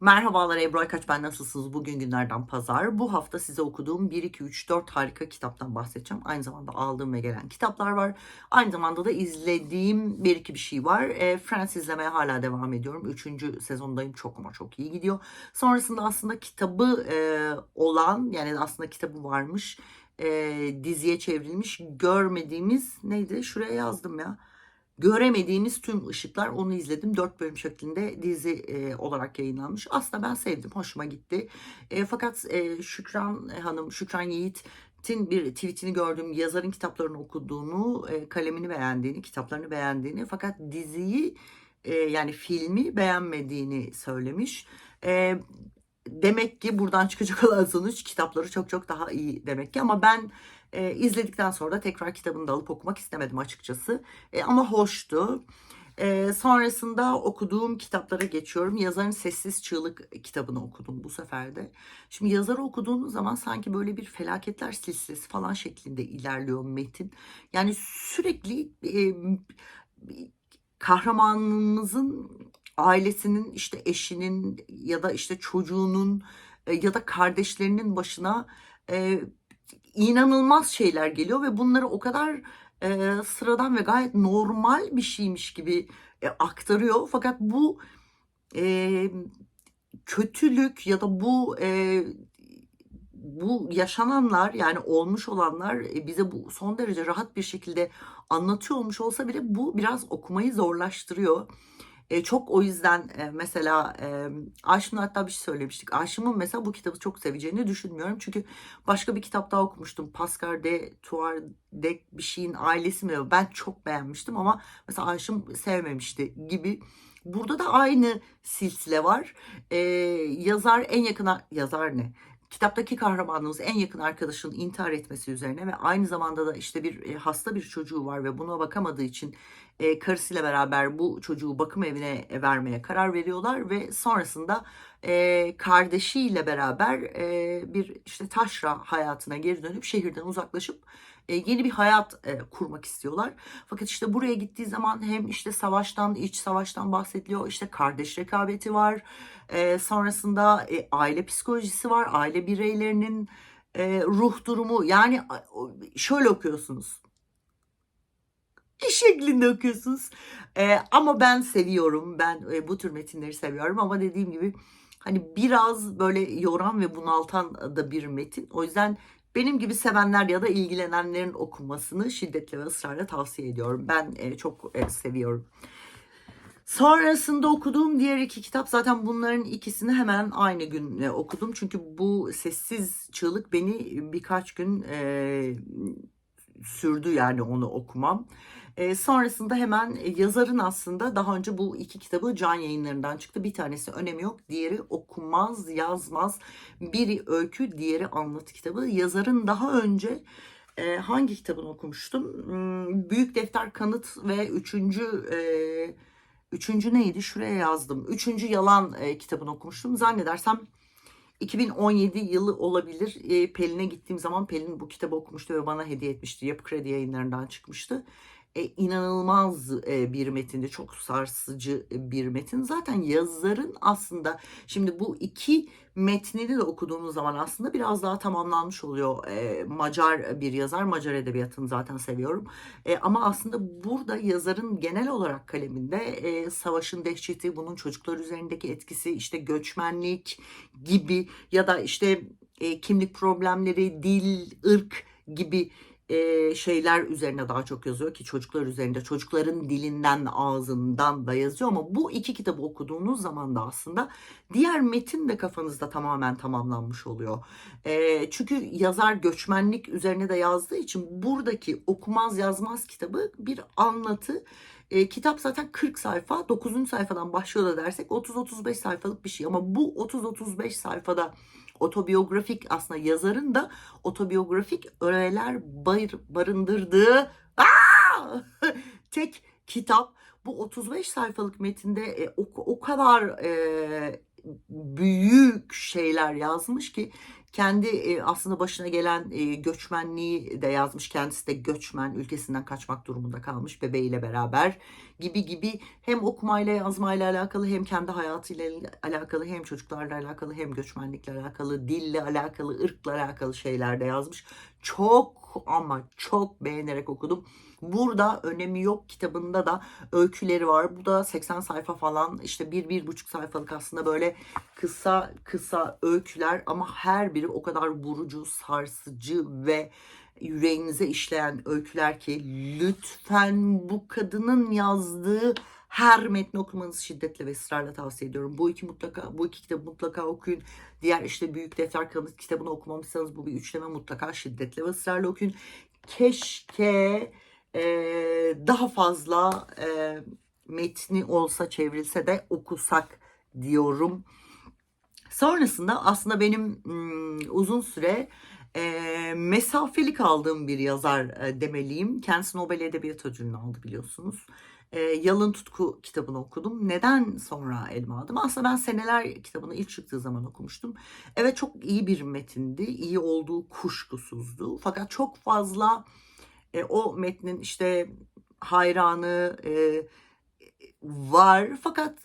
Merhabalar Ebru Aykaç ben nasılsınız? Bugün günlerden pazar. Bu hafta size okuduğum 1, 2, 3, 4 harika kitaptan bahsedeceğim. Aynı zamanda aldığım ve gelen kitaplar var. Aynı zamanda da izlediğim bir iki bir şey var. E, Friends izlemeye hala devam ediyorum. Üçüncü sezondayım. Çok ama çok iyi gidiyor. Sonrasında aslında kitabı e, olan yani aslında kitabı varmış. E, diziye çevrilmiş. Görmediğimiz neydi? Şuraya yazdım ya. Göremediğimiz tüm ışıklar onu izledim. Dört bölüm şeklinde dizi e, olarak yayınlanmış. Aslında ben sevdim. Hoşuma gitti. E, fakat e, Şükran Hanım, Şükran Yiğit'in bir tweetini gördüm. Yazarın kitaplarını okuduğunu, e, kalemini beğendiğini, kitaplarını beğendiğini. Fakat diziyi e, yani filmi beğenmediğini söylemiş. E, demek ki buradan çıkacak olan sonuç kitapları çok çok daha iyi demek ki. Ama ben e, izledikten sonra da tekrar kitabını da alıp okumak istemedim açıkçası. E, ama hoştu. E, sonrasında okuduğum kitaplara geçiyorum. Yazarın Sessiz Çığlık kitabını okudum bu sefer de. Şimdi yazarı okuduğunuz zaman sanki böyle bir felaketler silsilesi falan şeklinde ilerliyor metin. Yani sürekli e, kahramanımızın ailesinin işte eşinin ya da işte çocuğunun e, ya da kardeşlerinin başına e, inanılmaz şeyler geliyor ve bunları o kadar e, sıradan ve gayet normal bir şeymiş gibi e, aktarıyor. Fakat bu e, kötülük ya da bu e, bu yaşananlar yani olmuş olanlar e, bize bu son derece rahat bir şekilde anlatıyor olmuş olsa bile bu biraz okumayı zorlaştırıyor. E, çok o yüzden e, mesela e, Aşım'la hatta bir şey söylemiştik. Aşım'ın mesela bu kitabı çok seveceğini düşünmüyorum. Çünkü başka bir kitap daha okumuştum. Pascal de Tuardek bir şeyin ailesi mi? Ben çok beğenmiştim ama mesela Aşım sevmemişti gibi. Burada da aynı silsile var. E, yazar en yakın yazar ne? Kitaptaki kahramanımız en yakın arkadaşının intihar etmesi üzerine ve aynı zamanda da işte bir e, hasta bir çocuğu var ve buna bakamadığı için e, karısıyla beraber bu çocuğu bakım evine e, vermeye karar veriyorlar ve sonrasında e, kardeşiyle beraber e, bir işte taşra hayatına geri dönüp şehirden uzaklaşıp yeni bir hayat e, kurmak istiyorlar. Fakat işte buraya gittiği zaman hem işte savaştan, iç savaştan bahsediliyor. İşte kardeş rekabeti var. E, sonrasında e, aile psikolojisi var. Aile bireylerinin e, ruh durumu. Yani şöyle okuyorsunuz iş şeklinde okuyorsunuz. Ama ben seviyorum. Ben e, bu tür metinleri seviyorum ama dediğim gibi hani biraz böyle yoran ve bunaltan da bir metin. O yüzden benim gibi sevenler ya da ilgilenenlerin okumasını şiddetle ve ısrarla tavsiye ediyorum. Ben e, çok e, seviyorum. Sonrasında okuduğum diğer iki kitap zaten bunların ikisini hemen aynı gün e, okudum. Çünkü bu sessiz çığlık beni birkaç gün e, sürdü yani onu okumam. E, sonrasında hemen e, yazarın aslında daha önce bu iki kitabı can yayınlarından çıktı. Bir tanesi önemi yok. Diğeri okumaz, yazmaz. Biri öykü, diğeri anlatı kitabı. Yazarın daha önce e, hangi kitabını okumuştum? Hmm, Büyük Defter Kanıt ve üçüncü... E, Üçüncü neydi? Şuraya yazdım. Üçüncü Yalan e, kitabını okumuştum. Zannedersem 2017 yılı olabilir. E, Pelin'e gittiğim zaman Pelin bu kitabı okumuştu ve bana hediye etmişti. Yapı Kredi yayınlarından çıkmıştı e, inanılmaz e, bir metindi. Çok sarsıcı bir metin. Zaten yazarın aslında şimdi bu iki metnini de okuduğumuz zaman aslında biraz daha tamamlanmış oluyor. E, Macar bir yazar. Macar edebiyatını zaten seviyorum. E, ama aslında burada yazarın genel olarak kaleminde e, savaşın dehşeti, bunun çocuklar üzerindeki etkisi, işte göçmenlik gibi ya da işte e, kimlik problemleri, dil, ırk gibi e, şeyler üzerine daha çok yazıyor ki çocuklar üzerinde çocukların dilinden ağzından da yazıyor ama bu iki kitabı okuduğunuz zaman da aslında diğer metin de kafanızda tamamen tamamlanmış oluyor. E, çünkü yazar göçmenlik üzerine de yazdığı için buradaki okumaz yazmaz kitabı bir anlatı. E, kitap zaten 40 sayfa 9. sayfadan başlıyor da dersek 30-35 sayfalık bir şey ama bu 30-35 sayfada otobiyografik aslında yazarın da otobiyografik öğeler barındırdığı aa! tek kitap. Bu 35 sayfalık metinde e, o, o kadar e, büyük şeyler yazmış ki kendi e, aslında başına gelen e, göçmenliği de yazmış. Kendisi de göçmen, ülkesinden kaçmak durumunda kalmış bebeğiyle beraber gibi gibi hem okumayla yazmayla alakalı hem kendi hayatıyla alakalı hem çocuklarla alakalı hem göçmenlikle alakalı, dille alakalı, ırkla alakalı şeyler de yazmış. Çok ama çok beğenerek okudum. Burada önemi yok kitabında da öyküleri var. Bu da 80 sayfa falan işte bir bir buçuk sayfalık aslında böyle kısa kısa öyküler ama her biri o kadar vurucu, sarsıcı ve yüreğinize işleyen öyküler ki lütfen bu kadının yazdığı her metni okumanızı şiddetle ve ısrarla tavsiye ediyorum. Bu iki mutlaka bu iki kitabı mutlaka okuyun. Diğer işte Büyük Defter Kanıt kitabını okumamışsanız bu bir üçleme mutlaka şiddetle ve ısrarla okuyun. Keşke e, daha fazla e, metni olsa çevrilse de okusak diyorum. Sonrasında aslında benim uzun süre e, mesafeli kaldığım bir yazar e, demeliyim. Kendisi Nobel Edebiyat Ödülünü aldı biliyorsunuz. E, Yalın Tutku kitabını okudum. Neden sonra elime aldım? Aslında ben Seneler kitabını ilk çıktığı zaman okumuştum. Evet çok iyi bir metindi. İyi olduğu kuşkusuzdu. Fakat çok fazla e, o metnin işte hayranı e, var. Fakat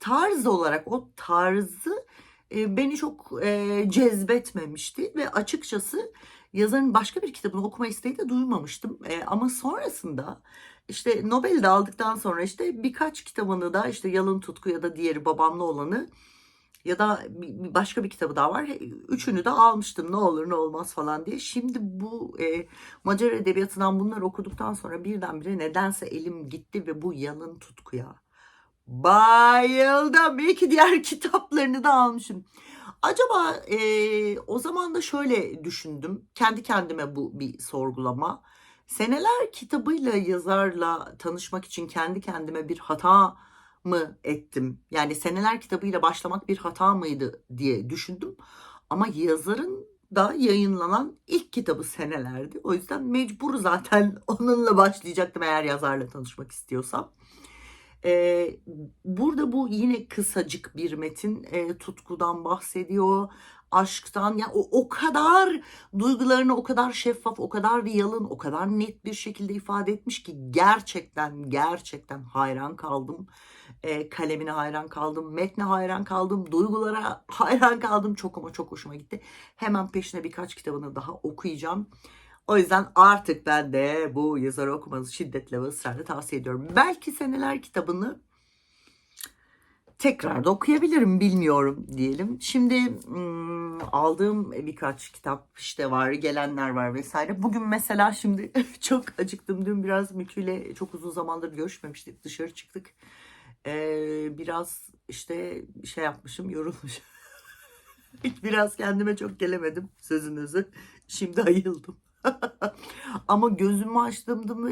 tarz olarak o tarzı e, beni çok e, cezbetmemişti ve açıkçası yazarın başka bir kitabını okuma isteği de duymamıştım. E, ama sonrasında işte Nobel'i de aldıktan sonra işte birkaç kitabını da işte Yalın Tutku ya da diğeri Babamlı olanı ya da başka bir kitabı daha var. Üçünü de almıştım ne olur ne olmaz falan diye. Şimdi bu e, Macar edebiyatından bunları okuduktan sonra birdenbire nedense elim gitti ve bu Yalın Tutku'ya bayıldım. İyi ki diğer kitaplarını da almışım. Acaba e, o zaman da şöyle düşündüm. Kendi kendime bu bir sorgulama. Seneler kitabıyla yazarla tanışmak için kendi kendime bir hata mı ettim? Yani seneler kitabıyla başlamak bir hata mıydı diye düşündüm. Ama yazarın da yayınlanan ilk kitabı senelerdi. O yüzden mecbur zaten onunla başlayacaktım eğer yazarla tanışmak istiyorsam. Ee, burada bu yine kısacık bir metin e, tutkudan bahsediyor, aşktan. Yani o, o kadar duygularını o kadar şeffaf, o kadar yalın, o kadar net bir şekilde ifade etmiş ki gerçekten gerçekten hayran kaldım. E, kalemine hayran kaldım, metne hayran kaldım, duygulara hayran kaldım. Çok ama çok hoşuma gitti. Hemen peşine birkaç kitabını daha okuyacağım. O yüzden artık ben de bu yazarı okumanızı şiddetle ve ısrarla tavsiye ediyorum. Belki seneler kitabını tekrar da okuyabilirim bilmiyorum diyelim. Şimdi hmm, aldığım birkaç kitap işte var, gelenler var vesaire. Bugün mesela şimdi çok acıktım. Dün biraz Mükü'yle çok uzun zamandır görüşmemiştik. Dışarı çıktık. Ee, biraz işte şey yapmışım, yorulmuşum. Biraz kendime çok gelemedim sözünüzü. Şimdi ayıldım. Ama gözümü açtığımda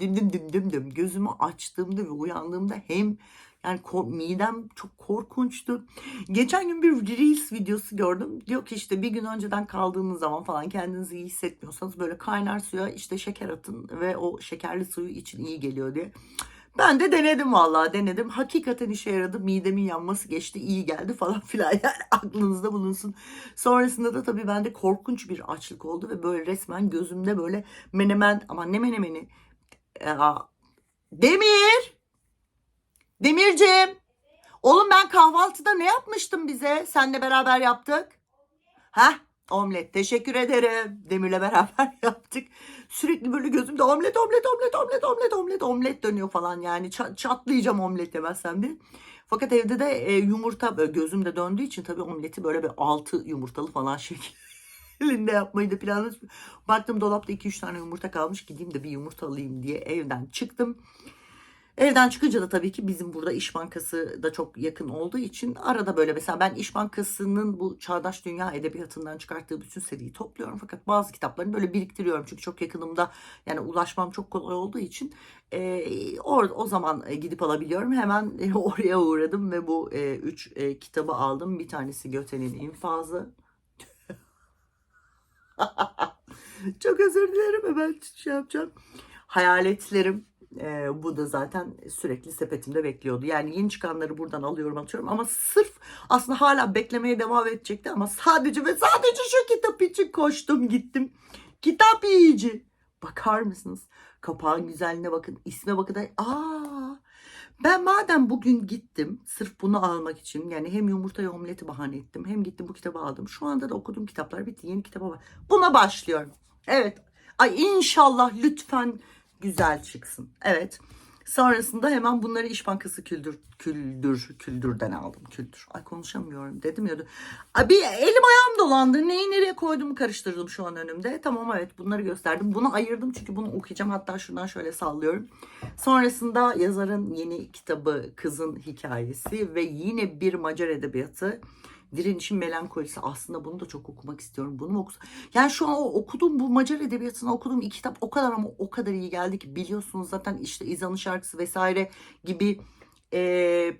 dim dim dim dim dim gözümü açtığımda ve uyandığımda hem yani midem çok korkunçtu. Geçen gün bir Reels videosu gördüm. Diyor ki işte bir gün önceden kaldığınız zaman falan kendinizi iyi hissetmiyorsanız böyle kaynar suya işte şeker atın ve o şekerli suyu için iyi geliyor diye. Ben de denedim vallahi denedim. Hakikaten işe yaradı. Midemin yanması geçti. iyi geldi falan filan. Yani aklınızda bulunsun. Sonrasında da tabii bende korkunç bir açlık oldu ve böyle resmen gözümde böyle menemen ama ne menemeni? Aa, Demir! Demircim! Oğlum ben kahvaltıda ne yapmıştım bize? Senle beraber yaptık. Heh, omlet. Teşekkür ederim. Demir'le beraber yaptık. Sürekli böyle gözümde omlet, omlet, omlet, omlet, omlet, omlet, omlet dönüyor falan. Yani ça- çatlayacağım omlet yemezsem de. Fakat evde de e, yumurta böyle gözümde döndüğü için tabii omleti böyle bir altı yumurtalı falan şeklinde yapmayı da planladım. Baktım dolapta 2-3 tane yumurta kalmış. Gideyim de bir yumurta alayım diye evden çıktım. Evden çıkınca da tabii ki bizim burada İş Bankası da çok yakın olduğu için arada böyle mesela ben İş Bankası'nın bu Çağdaş Dünya Edebiyatı'ndan çıkarttığı bütün seriyi topluyorum. Fakat bazı kitaplarını böyle biriktiriyorum çünkü çok yakınımda yani ulaşmam çok kolay olduğu için e, or, o zaman e, gidip alabiliyorum. Hemen e, oraya uğradım ve bu e, üç e, kitabı aldım. Bir tanesi Göte'nin İnfazı. çok özür dilerim hemen şey yapacağım. Hayaletlerim Ee, bu da zaten sürekli sepetimde bekliyordu. Yani yeni çıkanları buradan alıyorum atıyorum ama sırf aslında hala beklemeye devam edecekti ama sadece ve sadece şu kitap için koştum gittim. Kitap yiyici. Bakar mısınız? Kapağın güzelliğine bakın, isme bakın. Aa, ben madem bugün gittim sırf bunu almak için yani hem yumurtayı omleti bahane ettim hem gittim bu kitabı aldım. Şu anda da okuduğum kitaplar bitti. Yeni kitaba var. Buna başlıyorum. Evet. Ay inşallah lütfen güzel çıksın. Evet. Sonrasında hemen bunları İş Bankası Küldür, Küldür, Küldür'den aldım. Küldür. Ay konuşamıyorum dedim ya. Ay bir elim ayağım dolandı. Neyi nereye koyduğumu karıştırdım şu an önümde. Tamam evet bunları gösterdim. Bunu ayırdım çünkü bunu okuyacağım. Hatta şuradan şöyle sallıyorum. Sonrasında yazarın yeni kitabı Kızın Hikayesi ve yine bir Macar edebiyatı. Direnişin Melankolisi. Aslında bunu da çok okumak istiyorum. Bunu mu okusam? Yani şu an o okuduğum bu Macar edebiyatını okuduğum iki kitap o kadar ama o kadar iyi geldi ki biliyorsunuz zaten işte İzan'ın şarkısı vesaire gibi e,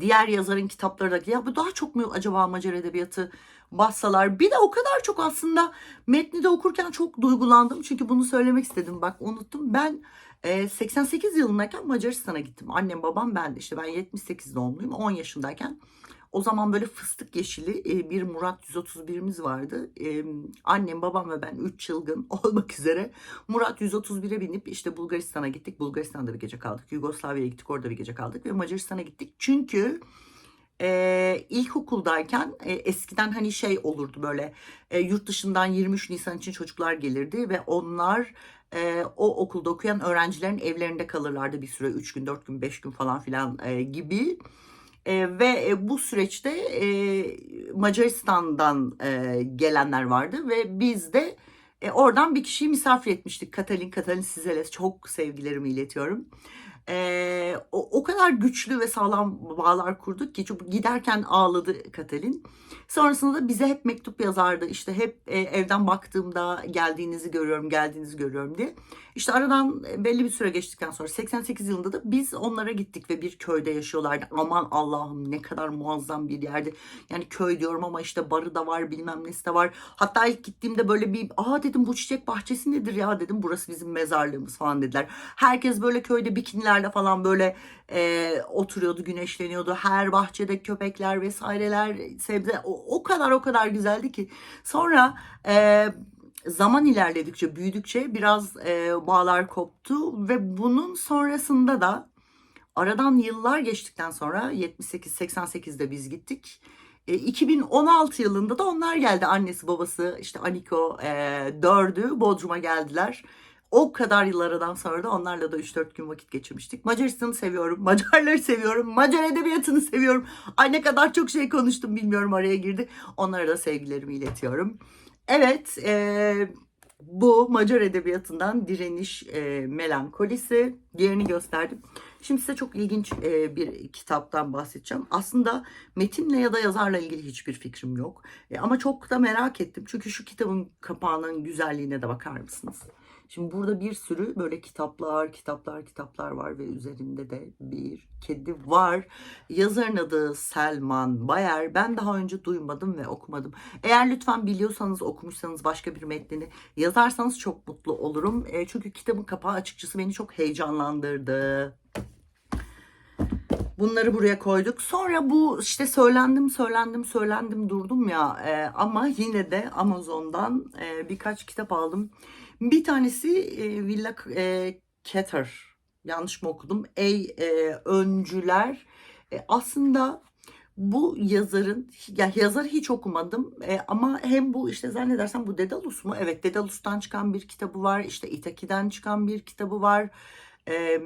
diğer yazarın kitapları da ya bu daha çok mu acaba Macar edebiyatı bassalar? Bir de o kadar çok aslında metni de okurken çok duygulandım. Çünkü bunu söylemek istedim. Bak unuttum. Ben e, 88 yılındayken Macaristan'a gittim. Annem babam ben de işte. Ben 78 doğumluyum. 10 yaşındayken o zaman böyle fıstık yeşili bir Murat 131'imiz vardı. Annem, babam ve ben 3 çılgın olmak üzere Murat 131'e binip işte Bulgaristan'a gittik. Bulgaristan'da bir gece kaldık. Yugoslavya'ya gittik orada bir gece kaldık ve Macaristan'a gittik. Çünkü e, ilkokuldayken e, eskiden hani şey olurdu böyle e, yurt dışından 23 Nisan için çocuklar gelirdi ve onlar e, o okulda okuyan öğrencilerin evlerinde kalırlardı bir süre 3 gün 4 gün 5 gün falan filan e, gibi. E, ve e, bu süreçte e, Macaristan'dan e, gelenler vardı ve biz de e, oradan bir kişiyi misafir etmiştik. Katalin Katalin Sizeles çok sevgilerimi iletiyorum. E, o, o kadar güçlü ve sağlam bağlar kurduk ki giderken ağladı Katalin. Sonrasında da bize hep mektup yazardı. İşte hep e, evden baktığımda geldiğinizi görüyorum, geldiğinizi görüyorum diye. İşte aradan belli bir süre geçtikten sonra 88 yılında da biz onlara gittik ve bir köyde yaşıyorlardı. Aman Allah'ım ne kadar muazzam bir yerdi. Yani köy diyorum ama işte barı da var bilmem nesi de var. Hatta ilk gittiğimde böyle bir aa dedim bu çiçek bahçesi nedir ya dedim. Burası bizim mezarlığımız falan dediler. Herkes böyle köyde bikinilerle falan böyle e, oturuyordu güneşleniyordu. Her bahçede köpekler vesaireler sebze o, o kadar o kadar güzeldi ki. Sonra e, zaman ilerledikçe, büyüdükçe biraz e, bağlar koptu ve bunun sonrasında da aradan yıllar geçtikten sonra 78-88'de biz gittik. E, 2016 yılında da onlar geldi. Annesi, babası, işte Aniko e, dördü Bodrum'a geldiler. O kadar yıl aradan sonra da onlarla da 3-4 gün vakit geçirmiştik. Macaristan'ı seviyorum, Macarları seviyorum, Macar edebiyatını seviyorum. Ay ne kadar çok şey konuştum bilmiyorum araya girdi. Onlara da sevgilerimi iletiyorum. Evet, e, bu Macar edebiyatından direniş e, melankolisi. Diğerini gösterdim. Şimdi size çok ilginç e, bir kitaptan bahsedeceğim. Aslında metinle ya da yazarla ilgili hiçbir fikrim yok. E, ama çok da merak ettim. Çünkü şu kitabın kapağının güzelliğine de bakar mısınız? Şimdi burada bir sürü böyle kitaplar, kitaplar, kitaplar var ve üzerinde de bir kedi var. Yazarın adı Selman Bayer. Ben daha önce duymadım ve okumadım. Eğer lütfen biliyorsanız, okumuşsanız başka bir metnini yazarsanız çok mutlu olurum. E, çünkü kitabın kapağı açıkçası beni çok heyecanlandırdı. Bunları buraya koyduk. Sonra bu işte söylendim, söylendim, söylendim durdum ya. E, ama yine de Amazon'dan e, birkaç kitap aldım. Bir tanesi e, Villa e, Keter. Yanlış mı okudum? Ey e, öncüler. E, aslında bu yazarın, ya yazarı hiç okumadım e, ama hem bu işte zannedersem bu Dedalus mu? Evet Dedalus'tan çıkan bir kitabı var. İşte Itaki'den çıkan bir kitabı var. E,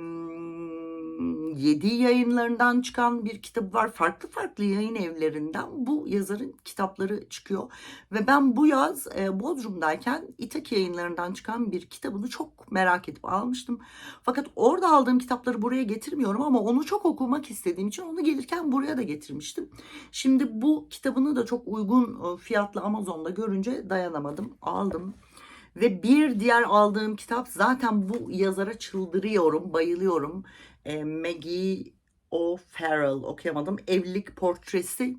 Yedi yayınlarından çıkan bir kitabı var. Farklı farklı yayın evlerinden bu yazarın kitapları çıkıyor. Ve ben bu yaz e, Bodrum'dayken İtaki yayınlarından çıkan bir kitabını çok merak edip almıştım. Fakat orada aldığım kitapları buraya getirmiyorum ama onu çok okumak istediğim için onu gelirken buraya da getirmiştim. Şimdi bu kitabını da çok uygun fiyatla Amazon'da görünce dayanamadım. Aldım. Ve bir diğer aldığım kitap zaten bu yazara çıldırıyorum, bayılıyorum. E, Maggie O'Farrell okuyamadım. Evlilik portresi.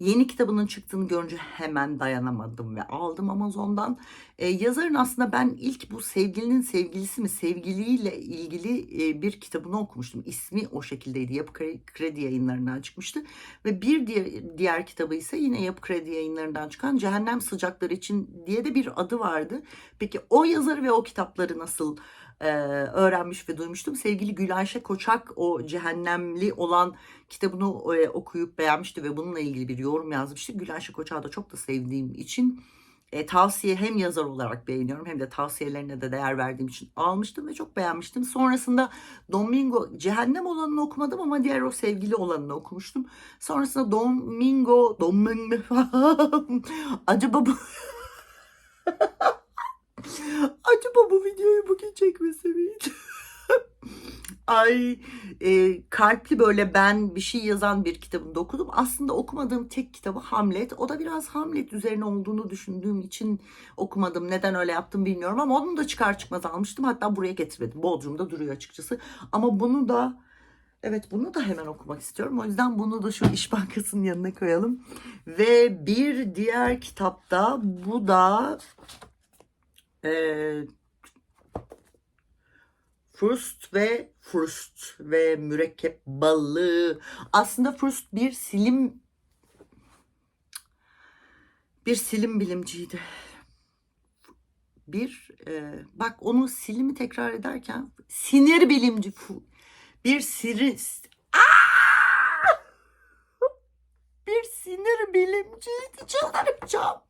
Yeni kitabının çıktığını görünce hemen dayanamadım ve aldım Amazon'dan. Ee, yazarın aslında ben ilk bu sevgilinin sevgilisi mi sevgiliyle ilgili e, bir kitabını okumuştum. İsmi o şekildeydi. Yapı Kre- Kredi yayınlarından çıkmıştı. Ve bir diğer, diğer kitabı ise yine Yapı Kredi yayınlarından çıkan Cehennem Sıcakları için diye de bir adı vardı. Peki o yazarı ve o kitapları nasıl e, öğrenmiş ve duymuştum. Sevgili Gülayşe Koçak o cehennemli olan kitabını e, okuyup beğenmişti ve bununla ilgili bir yorum yazmıştı. Gülayşe Koçak'ı da çok da sevdiğim için e, tavsiye hem yazar olarak beğeniyorum hem de tavsiyelerine de değer verdiğim için almıştım ve çok beğenmiştim. Sonrasında Domingo cehennem olanını okumadım ama diğer o sevgili olanını okumuştum. Sonrasında Domingo Domingo acaba bu acaba bu videoyu bugün çekmese miydim? Ay e, kalpli böyle ben bir şey yazan bir kitabını da okudum. Aslında okumadığım tek kitabı Hamlet. O da biraz Hamlet üzerine olduğunu düşündüğüm için okumadım. Neden öyle yaptım bilmiyorum ama onu da çıkar çıkmaz almıştım. Hatta buraya getirmedim. Bodrum'da duruyor açıkçası. Ama bunu da evet bunu da hemen okumak istiyorum. O yüzden bunu da şu İş Bankası'nın yanına koyalım. Ve bir diğer kitapta bu da e, Frust ve Frust ve mürekkep balığı. Aslında Frust bir silim bir silim bilimciydi. Bir e, bak onu silimi tekrar ederken sinir bilimci bir siri bir sinir bilimciydi çıldıracağım.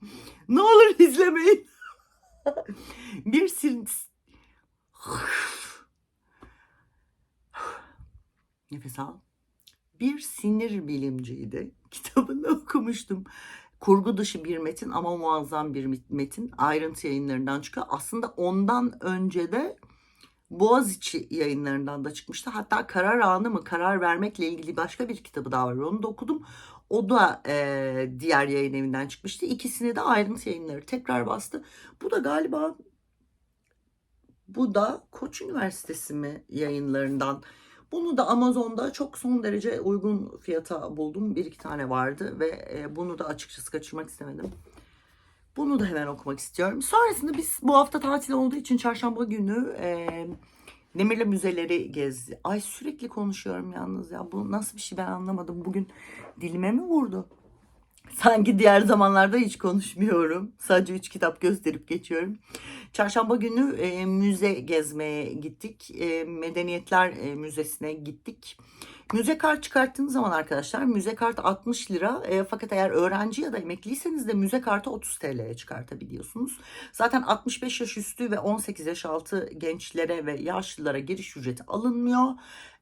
Ne olur izlemeyin. Bir sinir Nefes al. Bir sinir bilimciydi. Kitabını okumuştum. Kurgu dışı bir metin ama muazzam bir metin. Ayrıntı yayınlarından çıkıyor. Aslında ondan önce de Boğaziçi yayınlarından da çıkmıştı. Hatta karar anı mı karar vermekle ilgili başka bir kitabı daha var. Onu da okudum. O da e, diğer yayın evinden çıkmıştı. İkisini de ayrıntı yayınları tekrar bastı. Bu da galiba bu da Koç Üniversitesi mi yayınlarından. Bunu da Amazon'da çok son derece uygun fiyata buldum. Bir iki tane vardı ve e, bunu da açıkçası kaçırmak istemedim. Bunu da hemen okumak istiyorum. Sonrasında biz bu hafta tatil olduğu için çarşamba günü e, Demirle müzeleri gezdi. Ay sürekli konuşuyorum yalnız ya. Bu nasıl bir şey ben anlamadım. Bugün dilime mi vurdu? Sanki diğer zamanlarda hiç konuşmuyorum. Sadece üç kitap gösterip geçiyorum. Çarşamba günü e, müze gezmeye gittik. E, Medeniyetler e, Müzesi'ne gittik. Müze kart çıkarttığınız zaman arkadaşlar müze kart 60 lira. E, fakat eğer öğrenci ya da emekliyseniz de müze kartı 30 TL'ye çıkartabiliyorsunuz. Zaten 65 yaş üstü ve 18 yaş altı gençlere ve yaşlılara giriş ücreti alınmıyor.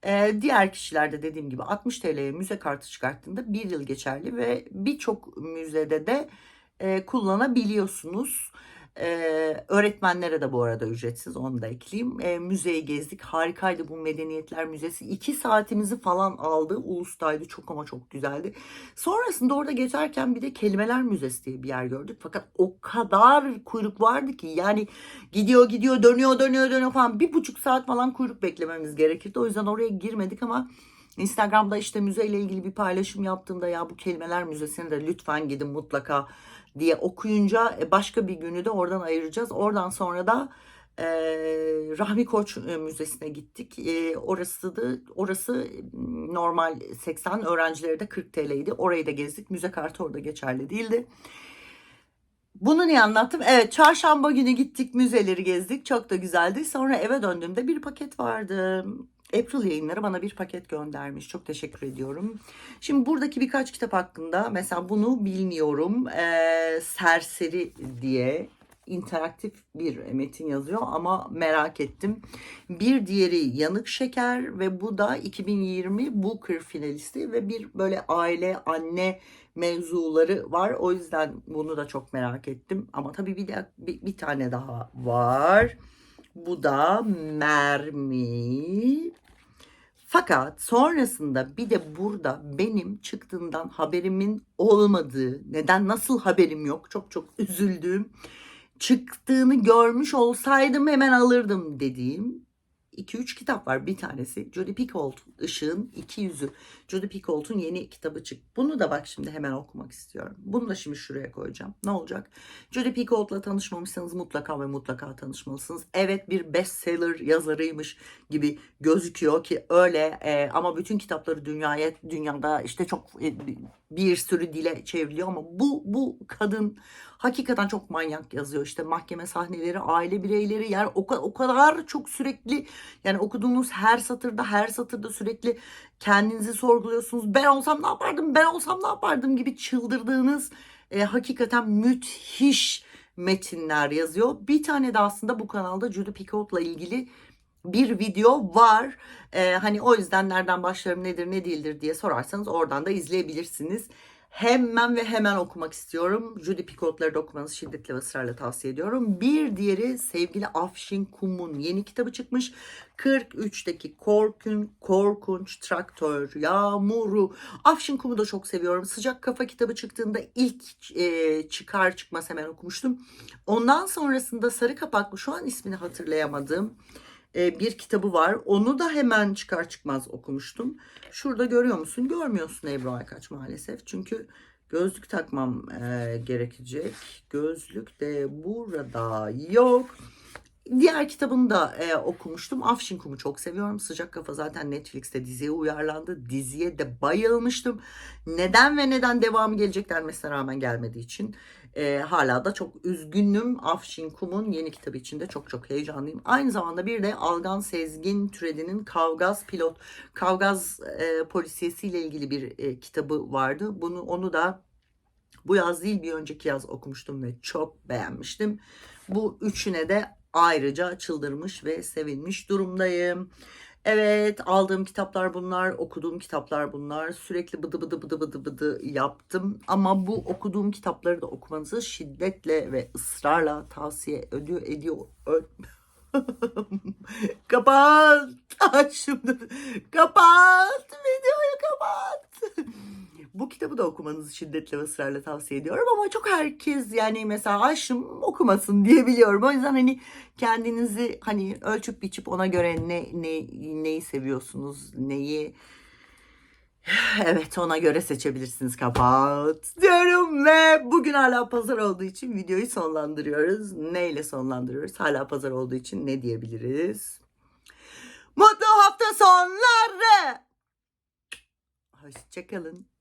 Ee, diğer kişilerde dediğim gibi 60 TL'ye müze kartı çıkarttığında bir yıl geçerli ve birçok müzede de e, kullanabiliyorsunuz. Ee, öğretmenlere de bu arada ücretsiz onu da ekleyeyim. Ee, müzeyi gezdik. Harikaydı bu Medeniyetler Müzesi. iki saatimizi falan aldı. Ulus'taydı. Çok ama çok güzeldi. Sonrasında orada geçerken bir de Kelimeler Müzesi diye bir yer gördük. Fakat o kadar kuyruk vardı ki yani gidiyor gidiyor dönüyor dönüyor dönüyor falan. Bir buçuk saat falan kuyruk beklememiz gerekirdi. O yüzden oraya girmedik ama Instagram'da işte müzeyle ilgili bir paylaşım yaptığımda ya bu Kelimeler Müzesi'ne de lütfen gidin mutlaka diye okuyunca e, başka bir günü de oradan ayıracağız. Oradan sonra da e, Rahmi Koç e, Müzesi'ne gittik. E, orası da orası normal 80 öğrencileri de 40 TL'ydi. Orayı da gezdik. Müze kartı orada geçerli değildi. Bunu niye anlattım? Evet çarşamba günü gittik müzeleri gezdik. Çok da güzeldi. Sonra eve döndüğümde bir paket vardı. April yayınları bana bir paket göndermiş. Çok teşekkür ediyorum. Şimdi buradaki birkaç kitap hakkında mesela bunu bilmiyorum. Ee, Serseri diye interaktif bir metin yazıyor ama merak ettim. Bir diğeri Yanık Şeker ve bu da 2020 Booker finalisti ve bir böyle aile anne mevzuları var. O yüzden bunu da çok merak ettim. Ama tabii bir, de, bir, bir tane daha var. Bu da mermi. Fakat sonrasında bir de burada benim çıktığından haberimin olmadığı, neden nasıl haberim yok çok çok üzüldüğüm, çıktığını görmüş olsaydım hemen alırdım dediğim 2-3 kitap var. Bir tanesi Jodi Picoult Işığın İki Yüzü. Jodi Picoult'un yeni kitabı çık. Bunu da bak şimdi hemen okumak istiyorum. Bunu da şimdi şuraya koyacağım. Ne olacak? Jodi Picoult'la tanışmamışsanız mutlaka ve mutlaka tanışmalısınız. Evet bir bestseller yazarıymış gibi gözüküyor ki öyle e, ama bütün kitapları dünyaya dünyada işte çok e, bir sürü dile çevriliyor ama bu bu kadın hakikaten çok manyak yazıyor. İşte mahkeme sahneleri, aile bireyleri yani o, o kadar çok sürekli yani okuduğunuz her satırda her satırda sürekli kendinizi sorguluyorsunuz. Ben olsam ne yapardım? Ben olsam ne yapardım gibi çıldırdığınız e, hakikaten müthiş metinler yazıyor. Bir tane de aslında bu kanalda Judy Picoult'la ilgili bir video var. Ee, hani o yüzden nereden başlarım nedir ne değildir diye sorarsanız oradan da izleyebilirsiniz. Hemen ve hemen okumak istiyorum. Judy Picoult'ları da okumanızı şiddetle ve ısrarla tavsiye ediyorum. Bir diğeri sevgili Afşin Kum'un yeni kitabı çıkmış. 43'teki Korkun, Korkunç Traktör, Yağmuru. Afşin Kum'u da çok seviyorum. Sıcak Kafa kitabı çıktığında ilk e, çıkar çıkmaz hemen okumuştum. Ondan sonrasında Sarı Kapaklı şu an ismini hatırlayamadığım e, bir kitabı var. Onu da hemen çıkar çıkmaz okumuştum. Şurada görüyor musun? Görmüyorsun Ebru Aykaç maalesef. Çünkü gözlük takmam e, gerekecek. Gözlük de burada yok. Diğer kitabını da e, okumuştum. Afşin Kum'u çok seviyorum. Sıcak Kafa zaten Netflix'te diziye uyarlandı. Diziye de bayılmıştım. Neden ve neden devamı gelecek denmesine rağmen gelmediği için e, hala da çok üzgünüm. Afşin Kum'un yeni kitabı için de çok çok heyecanlıyım. Aynı zamanda bir de Algan Sezgin Türedi'nin Kavgaz Pilot, Kavgaz e, polisiyesiyle ilgili bir e, kitabı vardı. Bunu onu da bu yaz değil bir önceki yaz okumuştum ve çok beğenmiştim. Bu üçüne de ayrıca çıldırmış ve sevinmiş durumdayım. Evet aldığım kitaplar bunlar, okuduğum kitaplar bunlar. Sürekli bıdı bıdı bıdı bıdı bıdı yaptım. Ama bu okuduğum kitapları da okumanızı şiddetle ve ısrarla tavsiye ediyor. ediyor. Kapat. Aç. Kapat. Videoyu kapat. Bu kitabı da okumanızı şiddetle ve ısrarla tavsiye ediyorum ama çok herkes yani mesela aşım okumasın diye biliyorum. O yüzden hani kendinizi hani ölçüp biçip ona göre ne, ne neyi seviyorsunuz, neyi Evet ona göre seçebilirsiniz kapat diyorum ve bugün hala pazar olduğu için videoyu sonlandırıyoruz. Neyle sonlandırıyoruz? Hala pazar olduğu için ne diyebiliriz? Mutlu hafta sonları. Hoşçakalın.